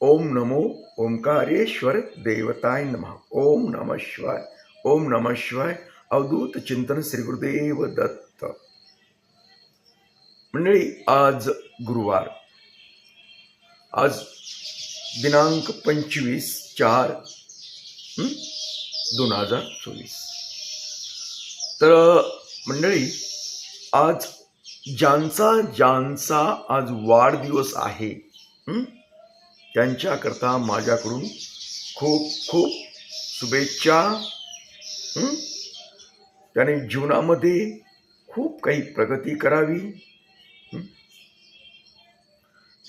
ओम नमो ओंकारेश्वर देवताय नमः। ओम नम शिवाय ओम नम शिवाय अवधूत चिंतन श्री गुरुदेव दत्त। मंडळी आज गुरुवार आज दिनांक पंचवीस चार दोन हजार चोवीस। तर मंडळी आज ज्यांचा ज्यांचा आज वाढदिवस आहे त्यांच्याकरता माझ्याकडून खूप खूप शुभेच्छा. त्याने जीवनामध्ये खूप काही प्रगती करावी.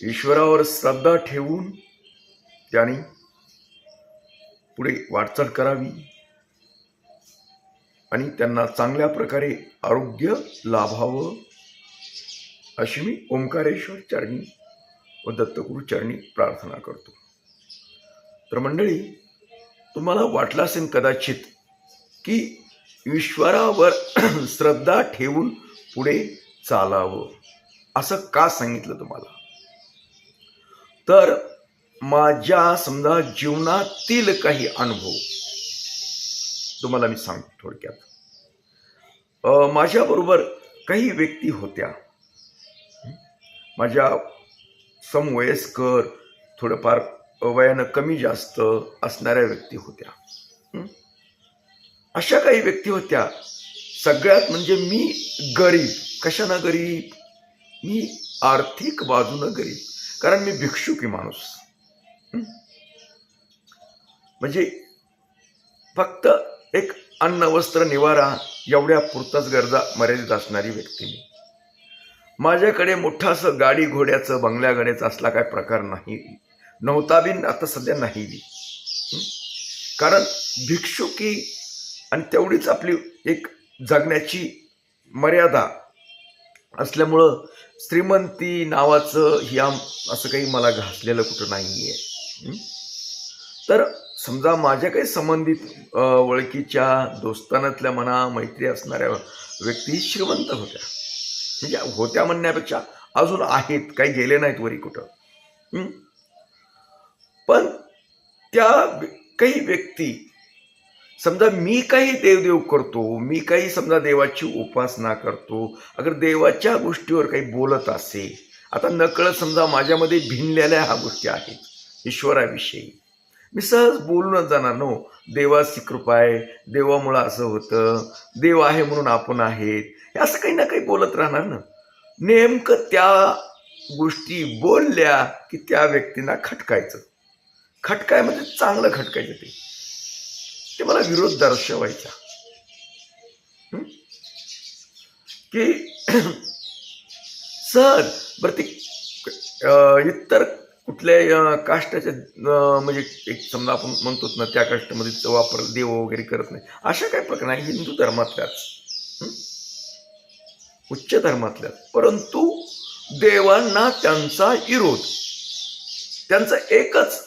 ईश्वरावर श्रद्धा ठेवून त्याने पुढे वाटचाल करावी. आणि त्यांना चांगल्या प्रकारे आरोग्य लाभावं अशी मी ओंकारेश्वर चरणी व दत्तगुरु चरणी प्रार्थना करतो. तर मंडळी तुम्हाला वाटलं असेल कदाचित की ईश्वरावर श्रद्धा ठेवून पुढे चालावं. असं का सांगितलं तुम्हाला? तर माझ्या समजा जीवनातील काही अनुभव तुम्हाला मी सांगतो थोडक्यात. माझ्याबरोबर काही व्यक्ती होत्या. माझ्या समवयस्कर थोडंफार वयानं कमी जास्त असणाऱ्या व्यक्ती होत्या. अशा काही व्यक्ती होत्या. सगळ्यात म्हणजे मी गरीब. कशानं गरीब? मी आर्थिक बाजूनं गरीब. कारण मी भिक्षुकी माणूस. म्हणजे फक्त एक अन्न वस्त्र निवारा एवढ्या पुरताच गरजा मर्यादित असणारी व्यक्ती मी. माझ्याकडे मोठा असं गाडी घोड्याचं बंगल्या गाड्याचं असला काय प्रकार नाही. नव्हता बिन आता सध्या नाही बी. कारण भिक्षुकी आणि तेवढीच आपली एक जगण्याची मर्यादा असल्यामुळं श्रीमंती नावाचं ह्या असं काही मला घासलेलं कुठं नाही आहे तर समजा माझ्या काही संबंधित ओळखीच्या दोस्तानातल्या मना मैत्री असणाऱ्या व्यक्ती श्रीमंत होत्या. म्हणजे होत्या म्हणण्यापेक्षा अजून आहेत काही गेले नाहीत वरी कुठं. पण त्या व्य- काही व्यक्ती समजा मी काही देवदेव करतो मी काही समजा देवाची उपासना करतो अगर देवाच्या गोष्टीवर काही बोलत असेल आता नकळत समजा माझ्यामध्ये भिनलेल्या ह्या गोष्टी आहेत ईश्वराविषयी. मी सहज बोलूनच जाणार. नो देवाची कृपा आहे. देवामुळं असं होतं. देव आहे म्हणून आपण आहेत. हे असं काही ना काही बोलत राहणार ना. नेमकं त्या गोष्टी बोलल्या की त्या व्यक्तींना खटकायचं. खटकाय म्हणजे चांगलं खटकायचं ते. ते मला विरोध दर्शवायचा. की सर बरं ते इतर कुठल्या काष्टाच्या म्हणजे एक समजा आपण म्हणतोच ना त्या काष्टामध्ये वापर देव वगैरे करत नाही. अशा काही प्रकार आहे हिंदू धर्मातल्याच. उच्च धर्मातल्याच. परंतु देवांना त्यांचा विरोध. त्यांचं एकच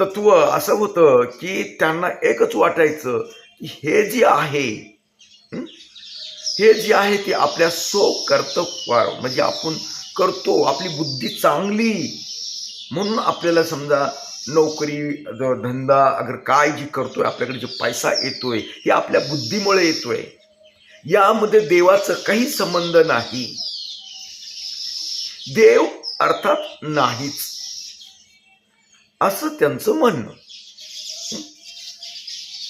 तत्व असं होतं की त्यांना एकच वाटायचं की हे जे आहे हे? जे आहे ते आपल्या सो कर्तव्य म्हणजे आपण करतो आपली बुद्धी चांगली म्हणून आपल्याला समजा नोकरी ध- धंदा अगर काय जी करतोय आपल्याकडे जो पैसा येतोय हे आपल्या बुद्धीमुळे येतोय. यामध्ये देवाचं काही संबंध नाही. देव अर्थात नाहीच. असं त्यांचं म्हणणं.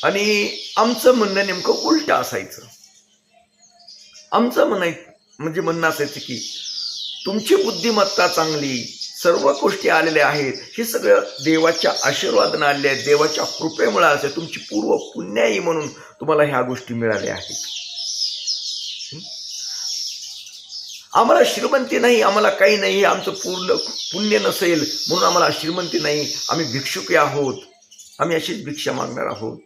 आणि आमचं म्हणणं नेमकं उलट असायचं. आमचं म्हणाय म्हणजे म्हणणं असायचं की तुमची बुद्धिमत्ता चांगली सर्व गोष्टी आलेल्या आहेत. हे सगळं देवाच्या आशीर्वादानं आलेले आहेत देवाच्या कृपेमुळे असे तुमची पूर्व पुण्याई म्हणून तुम्हाला ह्या गोष्टी मिळाल्या आहेत. आम्हाला श्रीमंती नाही आम्हाला काही नाही आमचं पूर्ण पुण्य नसेल म्हणून आम्हाला श्रीमंती नाही. आम्ही भिक्षुके आहोत. आम्ही अशीच भिक्षा मागणार आहोत.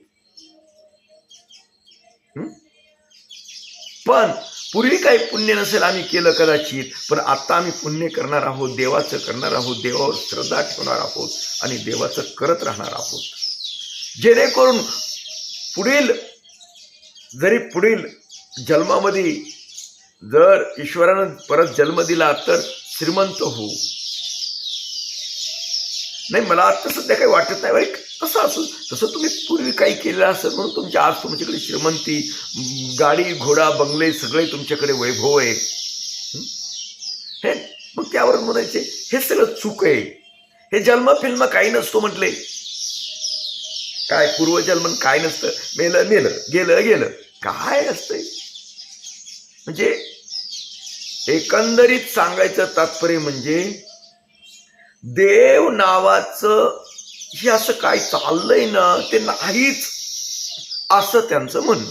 पण पूर्वी काही पुण्य नसेल आम्ही केलं कदाचित पण आता आम्ही पुण्य करणार आहोत देवाचं करणार आहोत देवावर श्रद्धा ठेवणार आहोत आणि देवाचं करत राहणार आहोत. जेणेकरून पुढील जरी पुढील जन्मामध्ये जर ईश्वरानं परत जन्म दिला तर श्रीमंत होऊ. नाही मला आता सध्या काही वाटत नाही बाई कसं असं तसं तुम्ही पूर्वी काही केलं असेल म्हणून तुमच्या आज तुमच्याकडे श्रीमंती गाडी घोडा बंगले सगळे तुमच्याकडे वैभव आहे. हे? मग त्यावर म्हणायचे हे सगळं चूक आहे. हे जन्म फिल्म काही नसतो म्हटले. काय पूर्वजन्म काय नसतं मेलं मेलं गेलं गेलं. काय असतंय? म्हणजे एकंदरीत सांगायचं तात्पर्य म्हणजे देव नावाचं हे असं काय चाललंय ना ते नाहीच असं त्यांचं म्हणणं.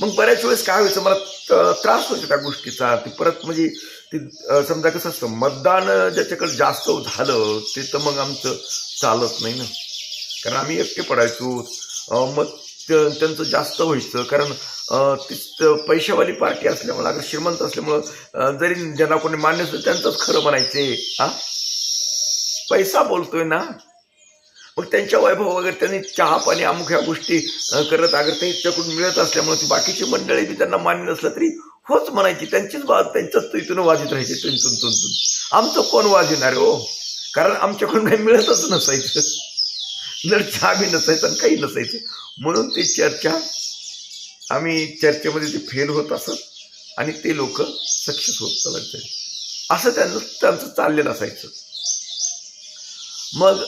मग बऱ्याच वेळेस काय व्हायचं मला त्रास व्हायचा त्या गोष्टीचा. ती परत म्हणजे ती समजा कसं असतं मतदान ज्याच्याकडे जास्त झालं ते तर मग आमचं चालत नाही ना. कारण आम्ही एकटे पडायचो. मग त्यांचं जास्त व्हायचं. कारण पैशावाली पार्टी असल्यामुळं अगर श्रीमंत असल्यामुळं जरी ज्यांना कोणी मान्य असेल त्यांचंच खरं म्हणायचे हा? पैसा बोलतोय ना? मग त्यांच्या वैभव वगैरे त्यांनी चहा पाणी अमुक ह्या गोष्टी करत अगर त्यांच्याकडून मिळत असल्यामुळे ती बाकीची मंडळी बी त्यांना मान्य नसलं तरी होच म्हणायची. त्यांचीच बाज त्यांच्याच तो इथून वाजत राहायचे तुन तुन आमचं कोण वाजविणार हो? कारण आमच्याकडून काही मिळतच नसायचं. जर चहा बी नसायचं आणि काही नसायचं. म्हणून ती चर्चा आम्ही चर्चेमध्ये ते फेल होत असत आणि ते लोक सक्सेस होत चालत असं त्यांचं त्यांचं चाललेलं असायचं. मग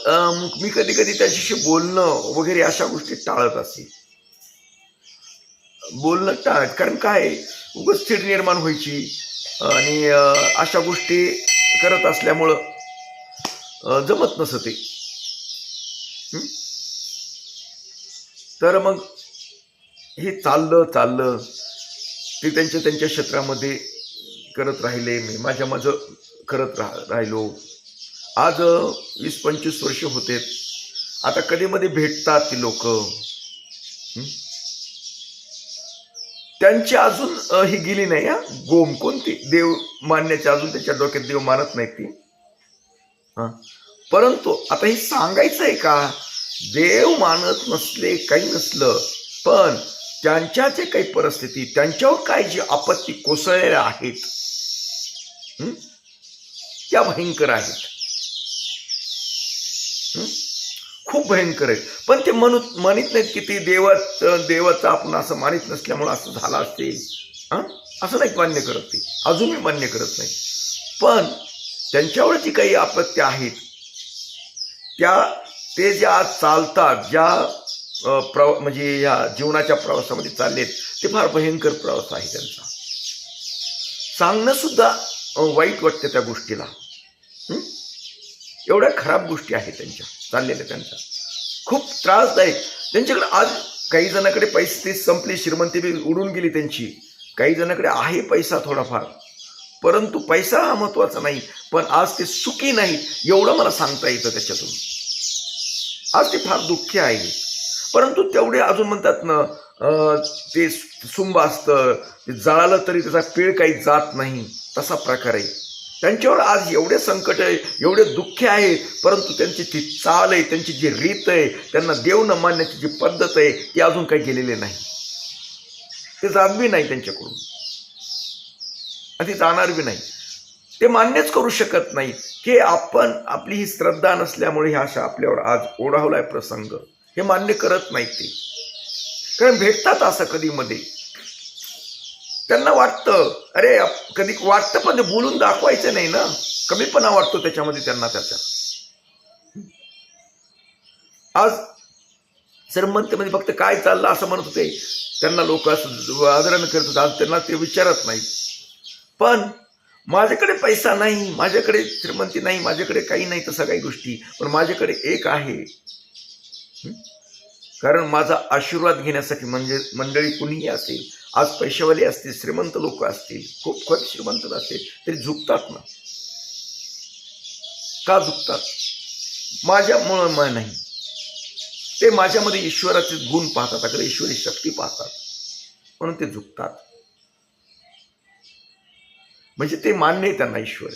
मी कधी कधी त्यांच्याशी बोलणं वगैरे अशा गोष्टी टाळत असे. बोलणं टाळत कारण काय? उगाच स्थिर निर्माण व्हायची. आणि अशा गोष्टी करत असल्यामुळं जमत नसते. तर मग हे चाललं चाललं. ते त्यांच्या त्यांच्या क्षेत्रामध्ये करत राहिले. मी माझ्या माझं करत राह राहिलो. आज वीस पंचवीस वर्ष होते आता कधीमध्ये भेटतात ती लोक? त्यांची अजून ही गेली नाही हा? गोम कोणती? देव मानण्याची अजून त्याच्या डोक्यात देव मानत नाही ती. हां? परंतु आता हे सांगायचं आहे का? देव मानत नसले काही नसलं. पण त्यांच्या जे काही परिस्थिती त्यांच्यावर काय जी आपत्ती कोसळलेल्या आहेत त्या भयंकर आहेत. खूप भयंकर आहेत. पण ते म्हणू मानित नाहीत की ते देवाच देवाचं आपण असं मानित नसल्यामुळं असं झालं असेल. हं? असं नाही मान्य करत ते. अजूनही मान्य करत नाही पण त्यांच्यावर जी काही आपत्त्या आहेत त्या ते ज्या आज चालतात ज्या प्रवा म्हणजे या जीवनाच्या प्रवासामध्ये चाललेत ते फार भयंकर प्रवास आहे त्यांचा. सांगणंसुद्धा वाईट वाटतं त्या गोष्टीला. एवढ्या खराब गोष्टी आहेत त्यांच्या चाललेल्या त्यांच्या. खूप त्रासदायक. त्यांच्याकडे आज काही जणांकडे पैसे ते संपले श्रीमंती बी उडून गेली त्यांची. काही जणांकडे आहे पैसा थोडाफार. परंतु पैसा हा महत्त्वाचा नाही पण आज ते सुखी नाही एवढं मला सांगता येतं त्याच्यातून. आज ते फार दुःखी आहे. परंतु तेवढे अजून म्हणतात ना ते सुंब असतं ते जळालं तरी त्याचा पीळ काही जात नाही तसा प्रकार आहे. त्यांच्यावर आज एवढे संकट आहे एवढे दुःख आहे परंतु त्यांची ती चाल आहे त्यांची जी रीत आहे त्यांना देव न मानण्याची जी पद्धत आहे ती अजून काही गेलेली नाही. ते जात बी नाही त्यांच्याकडून. आणि ती जाणार बी नाही. ते मान्यच करू शकत नाही की आपण आपली ही श्रद्धा नसल्यामुळे ह्या अशा आपल्यावर आज ओढावलाय प्रसंग. हे मान्य करत नाही ते. कारण भेटतात असं कधी मध्ये. त्यांना वाटतं अरे कधी वाटतं पण ते बोलून दाखवायचं नाही ना. कमीपणा वाटतो त्याच्यामध्ये त्यांना त्याचा. आज श्रीमंतीमध्ये फक्त काय चाललं असं म्हणत होते त्यांना लोक असं आदरण करत होते. आज त्यांना ते विचारत नाही पण माझ्याकडे पैसा नाही माझ्याकडे श्रीमंती नाही माझ्याकडे काही नाही तसं काही गोष्टी. पण माझ्याकडे एक आहे. कारण माझा आशीर्वाद घेण्यासाठी म्हणजे मंडळी कुणीही असेल आज पैशावाले असतील श्रीमंत लोक असतील खूप खूप श्रीमंत असतील तरी झुकतात ना? का झुकतात? माझ्यामुळं म नाही. ते माझ्यामध्ये ईश्वराचे गुण पाहतात अगर ईश्वरी शक्ती पाहतात. म्हणून ते झुकतात. म्हणजे ते मान्य आहे त्यांना ईश्वर.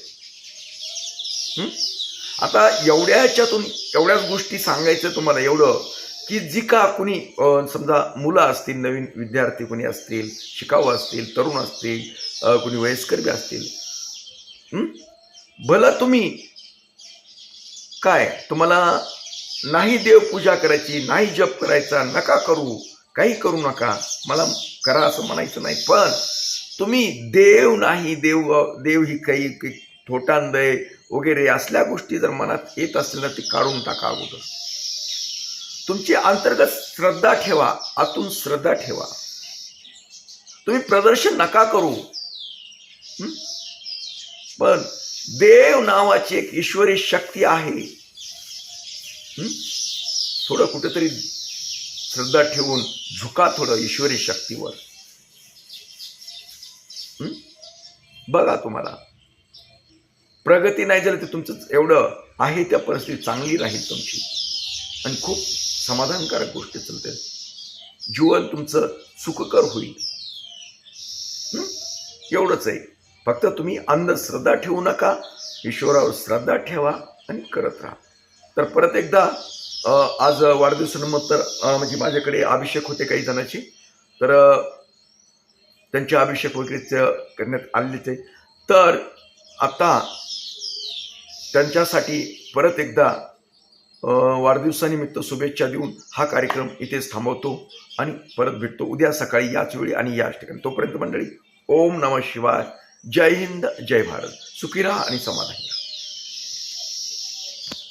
आता एवढ्या ह्याच्यातून एवढ्याच गोष्टी सांगायचं तुम्हाला एवढं की जी का कुणी समजा मुलं असतील नवीन विद्यार्थी कुणी असतील शिकावं असतील तरुण असतील कुणी वयस्कर बी असतील भला तुम्ही काय तुम्हाला नाही देवपूजा करायची नाही जप करायचा नका करू काही करू नका मला करा असं म्हणायचं नाही पण तुम्ही देव नाही देव देव ही काही काही थोटांदय वगैरे असल्या गोष्टी जर मनात येत असतील तर ती काढून टाका अगोदर. तुमची अंतर्गत श्रद्धा ठेवा आतून श्रद्धा ठेवा. तुम्ही प्रदर्शन नका करू. पण देव नावाची एक ईश्वरी शक्ती आहे. थोडं कुठेतरी श्रद्धा ठेवून झुका थोडं ईश्वरी शक्तीवर. बघा तुम्हाला. प्रगती नाही झाली तर तुमचं एवढं आहे त्या परिस्थिती चांगली राहील तुमची. आणि खूप समाधानकारक गोष्टी चालते. जीवन तुमचं सुखकर होईल. एवढंच आहे. फक्त तुम्ही अंधश्रद्धा ठेवू नका. ईश्वरावर श्रद्धा ठेवा आणि करत राहा. तर परत एकदा आज वाढदिवसानिमित्त म्हणजे माझ्याकडे अभिषेक होते काही जणांची. तर त्यांचे अभिषेक वगैरे करण्यात आलेलेच आहे. तर आता त्यांच्यासाठी परत एकदा वाढदिवसानिमित्त शुभेच्छा देऊन हा कार्यक्रम इथेच थांबवतो आणि परत भेटतो उद्या सकाळी याच वेळी आणि याच ठिकाणी. तोपर्यंत मंडळी ओम नमः शिवाय. जय हिंद जय भारत. सुखी राहा आणि समाधानी